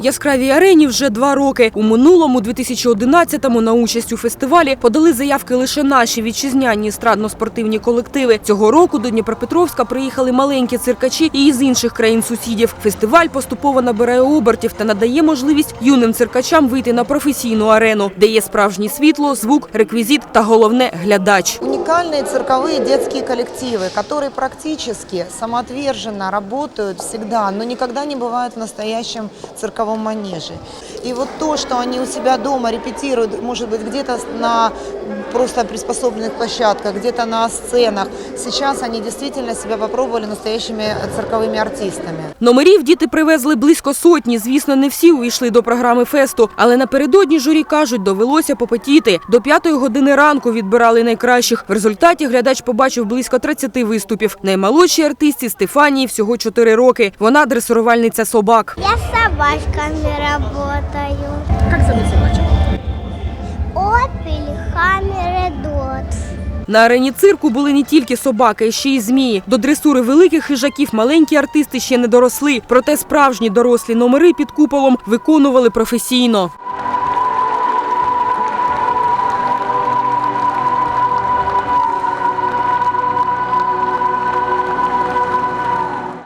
Яскравій арені вже два роки. У минулому, 2011-му, на участь у фестивалі подали заявки лише наші вітчизняні естрадно-спортивні колективи. Цього року до Дніпропетровська приїхали маленькі циркачі і із інших країн сусідів. Фестиваль поступово набирає обертів та надає можливість юним циркачам вийти на професійну арену, де є справжнє світло, звук, реквізит та головне глядач. Уникальные цирковые детские коллективы, которые практически самоотверженно работают всегда, но никогда не бывают в настоящем цирковом манеже. И вот то, что они у себя дома репетируют, может быть, где-то на просто приспособленных площадках, где-то на сценах, сейчас они действительно себя попробовали настоящими цирковыми артистами. Номерів діти привезли близько сотні. Звісно, не всі увійшли до програми фесту, але напередодні журі кажуть, довелося попотіти. До п'ятої години ранку відбирали найкращих. В результаті глядач побачив близько 30 виступів. Наймолодшій артистці Стефанії всього 4 роки. Вона дресурувальниця собак. Я с собачками работаю. Как зовут собачек? Опель, Хаммер и Дот. На арені цирку були не тільки собаки, а ще й змії. До дресури великих хижаків маленькі артисти ще не доросли. Проте справжні дорослі номери під куполом виконували професійно.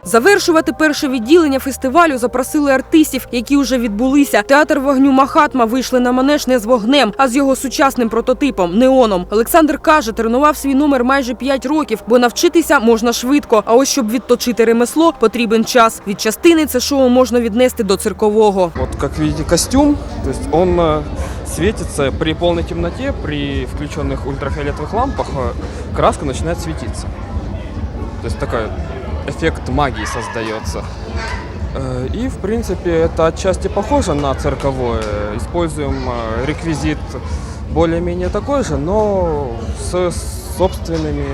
Завершувати перше відділення фестивалю запросили артистів, які вже відбулися. Театр вогню Махатма вийшли на манеж не з вогнем, а з його сучасним прототипом неоном. Олександр каже, тренував свій номер майже 5 років, бо навчитися можна швидко. А ось щоб відточити ремесло, потрібен час. Від частини це шоу можна віднести до циркового. Вот как видите костюм, то есть он э, светится при полной темноте, при включенных ультрафиолетовых лампах э, краска начинает светиться. То есть такой эффект магии создается. Э, И, в принципе, это отчасти похоже на цирковое. Используем э, реквизит более-менее такой же, но с собственными,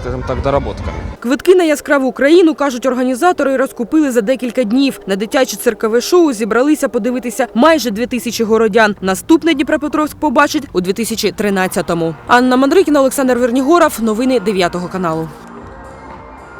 скажем так, доработками. Квитки на яскраву Україну, кажуть організатори, розкупили за декілька днів. На дитяче циркове шоу зібралися подивитися майже дві тисячі городян. Наступне Дніпропетровськ побачить у 2013-му. Анна Мандрикіна, Олександр Вернігоров. Новини 9 каналу.